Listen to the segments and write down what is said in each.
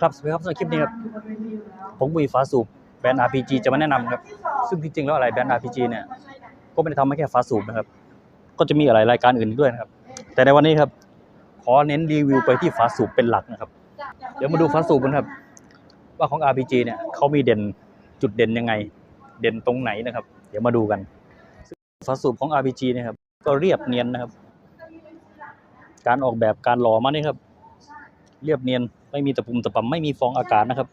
ครับสวัสดีครับสำหรับคลิปนี้ครับผมบุยฟ้าสูบแบรนด์ RPG จะมาแนะนำครับซึ่งที่จริงแล้วอะไรแบรนด์ RPG เนี่ยก็ไม่ได้ทำมาแค่ฟ้าสูบนะครับ ก็จะมีอะไรรายการอื่นด้วยนะครับ แต่ในวันนี้ครับ ขอเน้นรีวิวไปที่ฟ้าสูบเป็นหลักนะครับ เดี๋ยวมาดูฟ้าสูบกันครับ ว่าของ RPG เนี่ยเขามีเด่นจุดเด่นยังไง เด่นตรงไหนนะครับ เดี๋ยวมาดูกันฟ้าสูบของ RPG เนะครับ ก็เรียบเนียนนะครับ การออกแบบการหล่อมานี่ครับ เรียบเนียน ไม่มีตะปุ่มตะป่ำไม่มีฟองอากาศนะครับ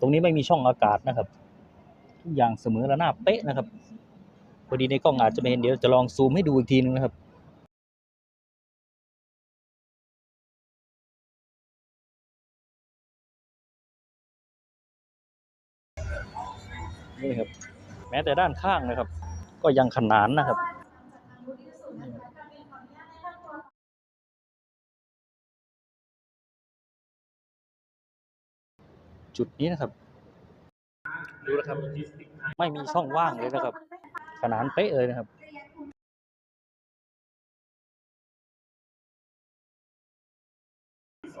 ตรงนี้ไม่มีช่องอากาศนะครับ ทุกอย่างเสมอระนาบเป๊ะนะครับ พอดีในกล้องอาจจะไม่เห็นเดี๋ยวจะลองซูมให้ดูอีกทีนึงนะครับนี่ครับ แม้แต่ด้านข้างนะครับ ก็ยังขนานนะครับ จุดนี้นะครับ ดูนะครับ ไม่มีช่องว่างเลยนะครับ ขนานเป๊ะเลยนะครับ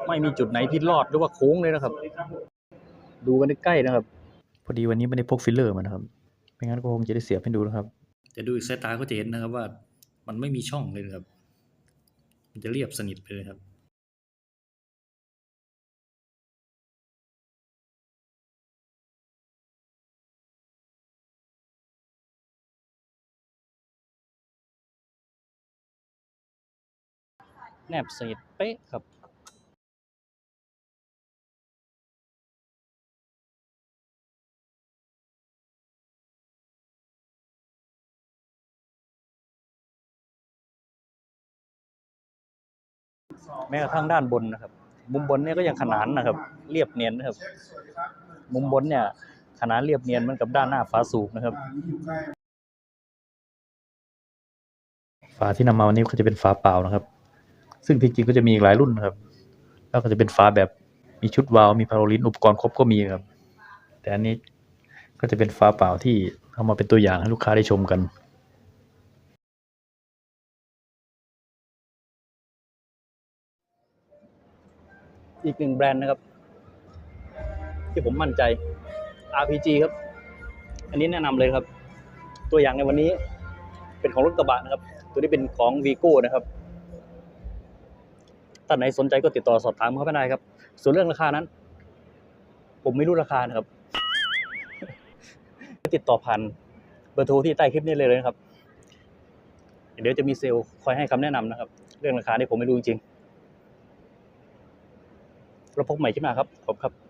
ไม่มีจุดไหนที่รอดหรือว่าโค้งเลยนะครับ ดูกันใกล้ๆนะครับ พอดีวันนี้ไม่ได้พกฟิลเลอร์มานะครับ ไม่งั้นก็คงจะได้เสียบให้ดูนะครับแต่ดูอีกสายตาก็จะเห็นนะครับว่า มันไม่มีช่องเลยนะครับ มันจะเรียบสนิทไปเลยครับ แนบสนิทเป๊ะครับแม้กระทั่งด้านบนนะครับ มุมบนเนี่ยก็ยังขนานนะครับ เรียบเนียนนะครับ มุมบนเนี่ย ขนานเรียบเนียนเหมือนกับด้านหน้าฝาสูบนะครับ ฝาที่นำมาวันนี้ก็จะเป็นฝาเปล่านะครับ ซึ่งจริงๆก็จะมีอีกหลายรุ่นครับ แล้วก็จะเป็นฝาแบบมีชุดวาล์วมีพาโรลินอุปกรณ์ครบก็มีครับ แต่อันนี้ก็จะเป็นฝาเปล่าที่เอามาเป็นตัวอย่างให้ลูกค้าได้ชมกันอีกหนึ่งแบรนด์นะครับ ที่ผมมั่นใจ RPG ครับ อันนี้แนะนำเลยครับ ตัวอย่างในวันนี้เป็นของรถกระบะนะครับ ตัวนี้เป็นของ Vigo นะครับ ท่านไหนสนใจก็ติดต่อสอบถามเขาไปได้ครับ ส่วนเรื่องราคานั้น ผมไม่รู้ราคานะครับ ติดต่อผ่านเบอร์โทรที่ใต้คลิปนี้เลยนะครับ เดี๋ยวจะมีเซลล์คอยให้คำแนะนำนะครับ เรื่องราคานี่ผมไม่รู้จริงๆเราพบใหม่ขึ้นมาครับ ขอบคุณครับ